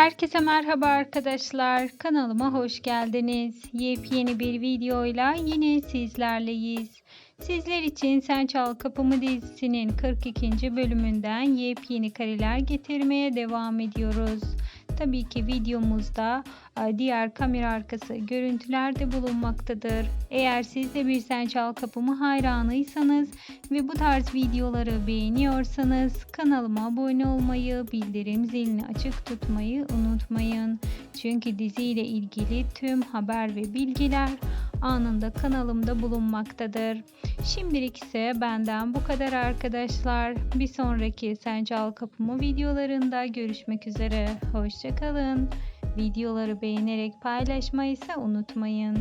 Herkese merhaba arkadaşlar. Kanalıma hoş geldiniz. Yepyeni bir videoyla yine sizlerleyiz. Sizler için Sen Çal Kapımı dizisinin 42. bölümünden yepyeni kareler getirmeye devam ediyoruz. Tabii ki videomuzda e, diğer kamera arkası görüntüler de bulunmaktadır. Eğer siz de bir Sen Çal Kapımı hayranıysanız ve bu tarz videoları beğeniyorsanız kanalıma abone olmayı, bildirim zilini açık tutmayı unutmayın. Çünkü diziyle ilgili tüm haber ve bilgiler anında kanalımda bulunmaktadır. Şimdilik ise benden bu kadar arkadaşlar. Bir sonraki Sen Çal Kapımı videolarında görüşmek üzere. Hoşçakalın. Videoları beğenerek paylaşmayı ise unutmayın.